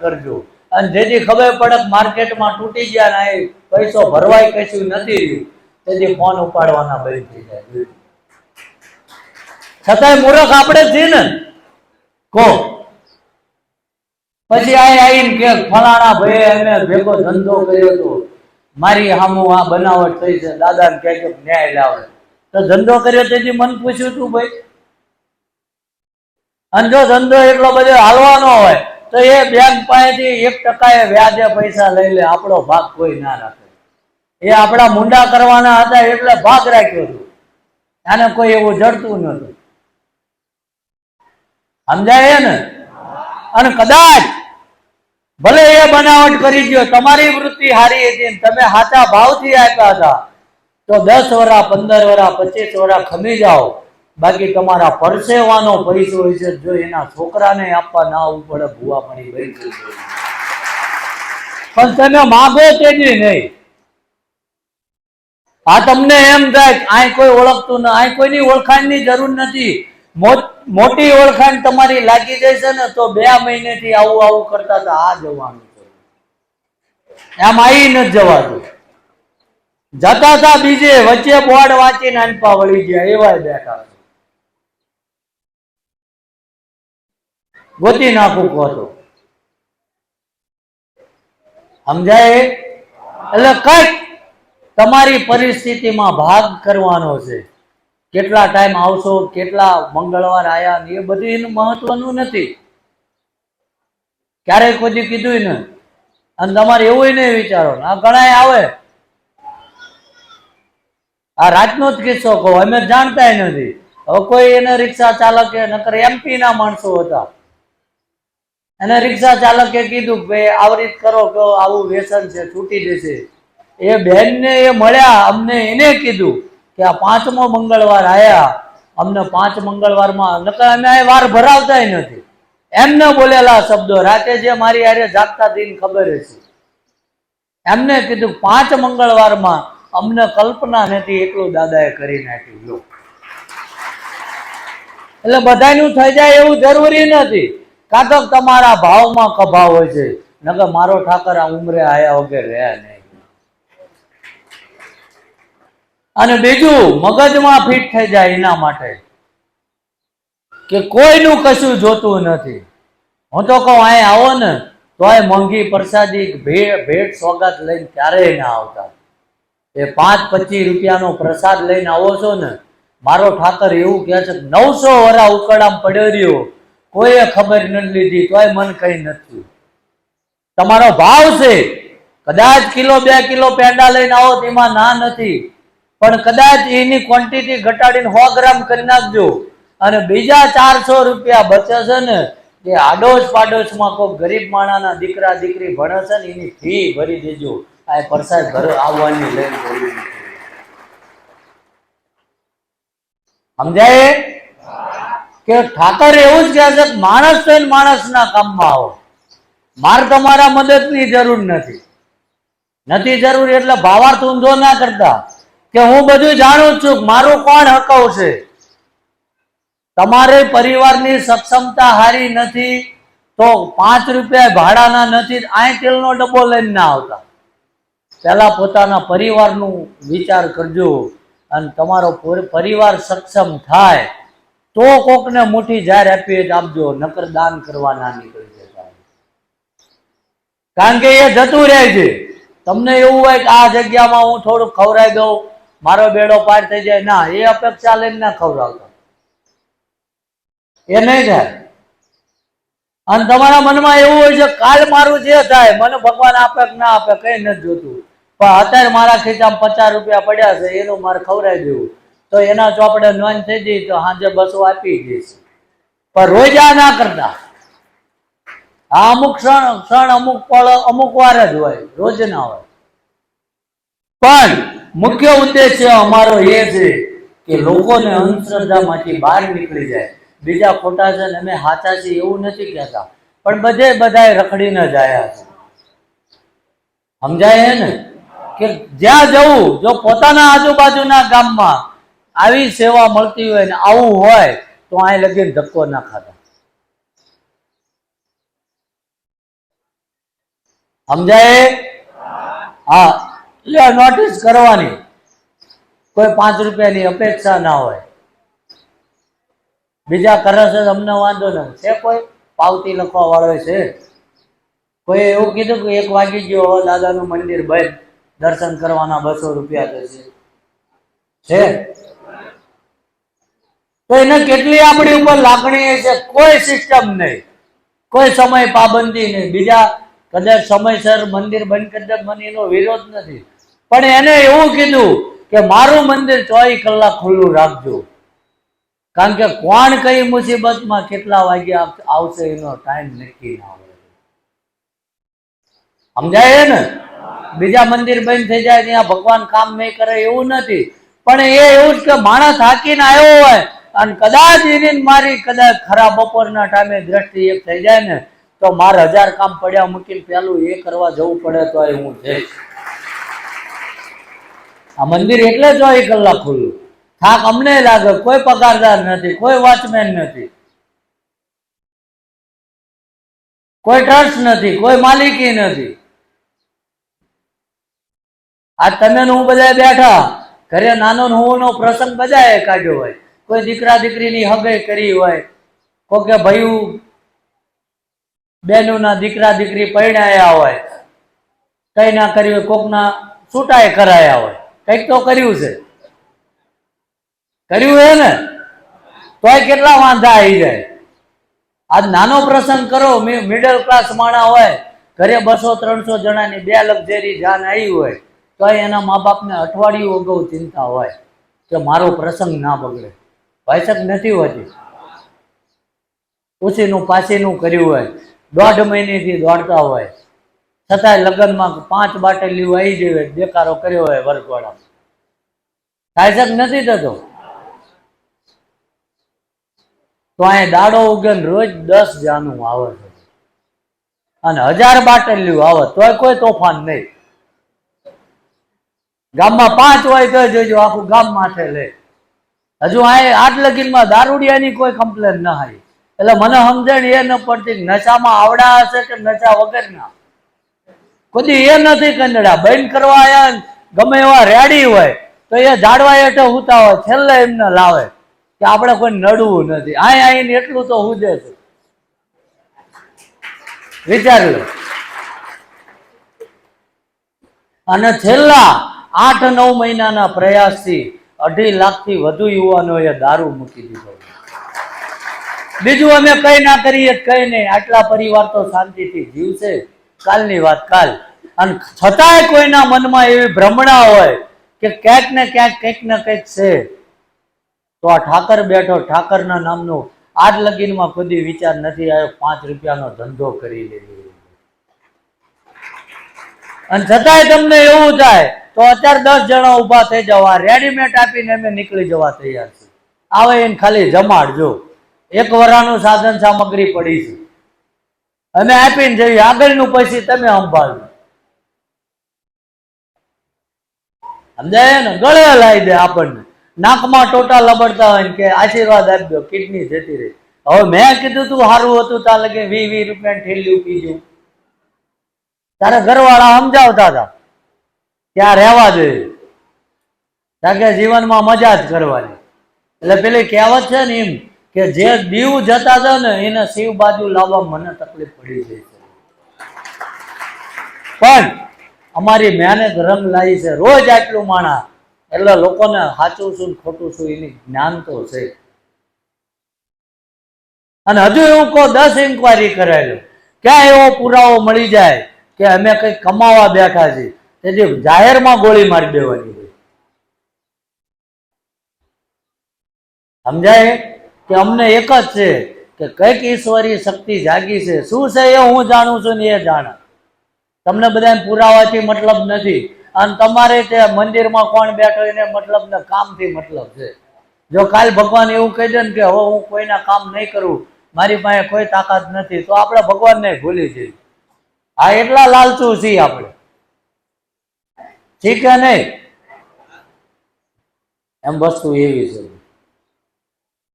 કરજો. અને જેથી ખબર પડે માર્કેટમાં તૂટી ગયા ને પૈસો ભરવાય કશું નથી. રહ્યું તેથી ફોન ઉપાડવાના બંધ થઈ જાય. છતાંય મૂર્ખ આપણે જ ને. કો પછી આ આવીને કે ફલાણા ભાઈ એને ભેગો ધંધો કર્યો હતો મારી સામું આ બનાવટ થઈ છે. દાદાને કહે કે ન્યાય લાવે. તો ધંધો કર્યો તેથી મન પૂછ્યું તું ભાઈ. અને જો ધંધો એટલો બધો હાલવાનો હોય તો એ બેંક પાસેથી એક ટકાએ વ્યાજે પૈસા લઈ લે, આપણો ભાગ કોઈ ના રાખે. એ આપણા મુંડા કરવાના હતા એટલે ભાગ રાખ્યો હતો. આને કોઈ એવું જડતું નતું સમજાય ને અને કદાચ ભલે એ બનાવટ કરી ગયો, તમારી વૃત્તિ સારી હતી તમે સાચા ભાવથી આપ્યા હતા, તો દસ વરા, પંદર વરા, પચીસ વરા ખમી જાઓ. બાકી તમારા પરસેવાનો પૈસો હોય છે, જો એના છોકરાને આપવા ના આવવું પડે, ભૂવા પડી ગઈ. પણ તમે માગો તેની નહીં. આ તમને એમ થાય અહીં કોઈ ઓળખતું ના આ કોઈની ઓળખાણની જરૂર નથી. મોટી ઓળખાણ તમારી લાગી જશે ને, તો બે મહિનેથી આવું આવું કરતા હતા આ જવાનું છે. આમ આવી નથી જવાતું જતા હતા બીજે વચ્ચે બોર્ડ વાંચીને અનપા વળી ગયા એવા બેઠા. ગોતી નાખું કહો તો સમજાય? એટલે કંઈક તમારી પરિસ્થિતિમાં ભાગ કરવાનો છે. કેટલા ટાઈમ આવશો, કેટલા મંગળવાર આયા એ બધું એનું મહત્વનું નથી. ક્યારેય કોઈ કીધું ને અને તમારે એવું નહીં વિચારો આ ઘણા આવે. આ રાતનો જ કિસ્સો કહો, અમે જાણતા નથી. હવે કોઈ એને રિક્ષા ચાલકે, નકર એમપી ના માણસો હતા. અને રિક્ષા ચાલકે કીધું કે ભાઈ આવી રીત કરો કે આવું વ્યસન છે છૂટી જશે. એ બેનને એ મળ્યા, અમને એને કીધું કે આ પાંચમો મંગળવાર આયા. અમને પાંચ મંગળવારમાં નકર અમે આ વાર ભરાવતા નથી. એમને બોલેલા શબ્દો રાતે જે મારી આરે જાગતા દિન ખબર છે એમને કીધું પાંચ મંગળવારમાં અમને કલ્પના નથી, એટલું દાદાએ કરી નાખ્યું. એટલે બધાનું થઈ જાય એવું જરૂરી નથી. કાં તો તમારા ભાવમાં કભાવ હોય છે. નકર મારો ઠાકર આ ઉમરે આયા વગર રહ્યા નહીં. અને બીજું, મગજમાં ફિટ થઈ જાય એના માટે. કે કોઈનું કશું જોતું નથી. હું તો કહું અહીં આવો ને તો આ મોંઘી પ્રસાદી ભેટ ભેટ સોગાત લઈને ક્યારેય ના આવતા. એ પાંચ પચીસ રૂપિયાનો પ્રસાદ લઈને આવો છો ને, મારો ઠાકર એવું કહે છે નવસો વરા ઉકળામ પડ્યો રહ્યો. કોઈએ ખબર નથી લીધી, તોય મન કઈ નથી. તમારો ભાવ છે. કદાચ કિલો, બે કિલો પેંડા લઈને આવો, તેમાં ના નથી. પણ કદાચ એની ક્વોન્ટિટી ઘટાડીને સો ગ્રામ કરી નાખજો. અને બીજા ચારસો રૂપિયા બચે છે ને, એ આડોશ પાડોશમાં કોઈ ગરીબ માણાના દીકરા, દીકરી ભણે છે ને, એની ફી ભરી દેજો. આ પ્રસાદ ઘર આવવાની લઈને સમજાય? કે ઠાકર એવું જ કહે છે, માણસ થઈને માણસના કામમાં આવો. મારે તમારા મદદની જરૂર નથી. નથી જરૂર એટલે ભાવાર્થ ઊંધો ના કરતા. કે હું બધું જાણું છું મારું કોણ હકવશે. તમારે પરિવારની સક્ષમતા હારી નથી, તો પાંચ રૂપિયા ભાડાના નથી આ તેલનો ડબ્બો લઈને ના આવતા. પહેલા પોતાના પરિવારનું વિચાર કરજો અને તમારો પર- પરિવાર સક્ષમ થાય. તો કોકને મોટી જાહેર આપી આપજો, નકર દાન કરવા ના નીકળી જતા કારણ કે એ જતું રહે છે. તમને એવું હોય કે આ જગ્યામાં હું થોડુંક ખવરાઈ દઉં, મારો બેડો પાર થઈ જાય, ના, એ અપેક્ષા લઈને ના ખવડાવતા. એ નહીં થાય. અને તમારા મનમાં એવું હોય છે, કાલ મારું જે થાય, મને ભગવાન આપે કે ના આપે, કઈ નથી જોતું. પણ અત્યારે મારા ખીચામાં પચાસ રૂપિયા પડ્યા છે, એનું મારે ખવરાઈ દેવું. તો એના ચોપડે નોંધ થઈ જઈ તો સાંજે બસો આપી દઈશ. પણ રોજ આ ના કરતા. આ અમુક ક્ષણ ક્ષણ અમુક પળ, અમુક વાર જ હોય, રોજ ના હોય. પણ મુખ્ય ઉદ્દેશ્ય અમારો એ છે કે લોકોને અંધશ્રદ્ધામાંથી બહાર નીકળી જાય. બીજા ખોટા છે ને અમે સાચા છે એવું નથી કહેતા. પણ બધે બધાએ રખડીને જ આયા છે. સમજાય ને? કે જ્યાં જવું, જો પોતાના આજુબાજુના ગામમાં આવી સેવા મળતી હોય ને આવું હોય, તો અહીં લગીને ધક્કો ના સમજાય? હા. એટલે નોટિસ કરવાની. કોઈ પાંચ રૂપિયાની અપેક્ષા ના હોય. બીજા કરે છે, અમને વાંધો નથી છે કોઈ? પાવતી લખવા વાળો છે. કોઈ એવું કીધું કે એક વાગી ગયો દાદાનું મંદિર બંધ. દર્શન કરવાના બસો રૂપિયા થશે. છે? તો એને કેટલી આપણી ઉપર લાગણી છે? કોઈ સિસ્ટમ નહીં. કોઈ સમય પાબંદી નહીં. બીજા કદાચ સમયસર મંદિર બંધ કરી મને વિરોધ નથી. પણ એને એવું કીધું કે મારું મંદિર ચોવીસ કલાક ખુલ્લું રાખજો. કારણ કે કોણ કઈ મુસીબતમાં કેટલા વાગે આવશે એનો ટાઈમ નક્કી ના હોય. સમજાય ને? બીજા મંદિર બંધ થઈ જાય ત્યાં ભગવાન કામ નહીં કરે એવું નથી. પણ એ એવું જ કે માણસ હાકીને આવ્યો હોય અને કદાચ એની મારી, કદાચ ખરા બપોરના ટાઈમે દ્રષ્ટિ એક થઈ જાય ને, તો મારે હજાર કામ પડ્યા મૂકીને પેલું એ કરવા જવું પડે તો હું જઈશ. આ મંદિર એટલે ચોવીસ કલાક ખુલ્લું. થાક અમને લાગે, કોઈ પગારદાર નથી, કોઈ વોચમેન નથી. કોઈ ટ્રસ્ટ નથી, કોઈ માલિકી નથી. આ તમે હું બધા બેઠા, ઘરે નાનો હું નો પ્રસંગ બધાએ કાઢ્યો હોય. કોઈ દીકરા દીકરીની હગાઈ કરી હોય કોઈ કે ભયું બેનોના દીકરા દીકરી પરણાયા હોય, કઈ ના કર્યું હોય, કોકના છૂટાએ કરાયા હોય, કંઈક તો કર્યું છે. કર્યું હે ને? તોય કેટલા વાંધા આવી જાય. આજ નાનો પ્રસંગ કરો મિડલ ક્લાસ માણા હોય, ઘરે બસો, ત્રણસો જણાની બે લક્ઝરી જાન આવી હોય તો એના મા બાપને અઠવાડિયું અગાઉ ચિંતા હોય કે મારો પ્રસંગ ના બગડે. ભાઈસક નથી હોતી. ઉછીનું પાછીનું કર્યું હોય, દોઢ મહિનેથી દોડતા હોય. છતાંય લગ્નમાં પાંચ બાટલીઓ આવી જાય દેકારો કર્યો હોય વર્ગવાળા ભાઈસક નથી થતો. તો અહીંયા દાડો ઉગે રોજ દસ જાનું આવે છે. અને હજાર બાટલીઓ આવે, તોય કોઈ તોફાન નહીં. ગામમાં પાંચ હોય તો જોજો, આખું ગામ માથે લે. હજુ આ આટ લગીનમાં દારૂડિયાની કોઈ કમ્પ્લેન ના આવી એટલે મને સમજણ એ ન પડતી નશામાં આવડા હશે કે નશા વગરના. કોઈ એ નથી કંદડા બંધ કરવા આવ્યા ગમે એવા રેડી હોય, તો એ ઝાડવા હેઠે હુતા હોય, છેલ્લે એમને લાવે કે આપણે કોઈ નડવું નથી. આય આઈને એટલું તો હુજે છે. વિચારી લો. અને છેલ્લા આઠ નવ મહિનાના પ્રયાસથી અઢી લાખથી વધુ યુવાનોએ દારૂ મૂકી દીધો. બીજું અમે કઈ ના કરીએ કઈ નહીં. આટલા પરિવાર તો શાંતિથી જીવશે. કાલની વાત કાલ. અને છતાંય કોઈના મનમાં એવી ભ્રમણા હોય કે ક્યાંક ને ક્યાંક કંઈક ને કંઈક છે. તો આ ઠાકર બેઠો, ઠાકરના નામનો આજ લગીનમાં કદી વિચાર નથી. આવ્યો પાંચ રૂપિયાનો ધંધો કરી લેવો અને છતાંય તમને એવું થાય, તો અત્યારે દસ જણા ઊભા થઈ જવા રેડીમેડ આપીને અમે નીકળી જવા તૈયાર છે આવે એને ખાલી જમાડજો. એક વરાનું સાધન સામગ્રી પડી છે. અમે આપીને જઈએ. આગળનું પછી તમે સંભાળજો. સમજાય ને? ગળે લાવી દે આપણને. નાકમાં ટોટા લબડતા હોય કે આશીર્વાદ આપજો. કિડની જતી રહી. હવે મેં કીધું તું સારું હતું તા લગે વી વી રૂપિયા ઠેલ્યું પીજું તારે ઘરવાળા સમજાવતા હતા. ત્યાં રહેવા જોઈએ કારણ કે જીવનમાં મજા જ કરવાની. એટલે પેલી કહેવત છે ને એમ કે જે દીવ જતા હતા ને એને શિવ બાજુ લાવવા મને તકલીફ પડી ગઈ છે. પણ અમારી મહેનત રંગ લાવી છે. રોજ આટલું માણા. એટલે લોકોને સાચું શું ખોટું શું એની જ્ઞાન તો છે. અને હજુ એવું કહો દસ ઇન્કવાયરી કરાયેલું. ક્યાં એવો પુરાવો મળી જાય? કે અમે કઈ કમાવા બેઠા છીએ. તેથી જાહેરમાં ગોળી મારી દેવાની હોય. સમજાય? કે અમને એક જ છે કે કંઈક ઈશ્વરી શક્તિ જાગી છે. શું છે એ હું જાણું છું ને એ જાણે. તમને બધાને પુરાવાથી મતલબ નથી. અને તમારે તે મંદિરમાં કોણ બેઠો એને મતલબ ને કામથી મતલબ છે. જો કાલ ભગવાન એવું કહી દે ને કે હવે હું કોઈના કામ નહીં કરું, મારી પાસે કોઈ તાકાત નથી, તો આપણે ભગવાનને ભૂલી જઈએ. આ એટલા લાલચુ છીએ આપણે. ઠીક છે નહીં? એમ વસ્તુ એવી છે.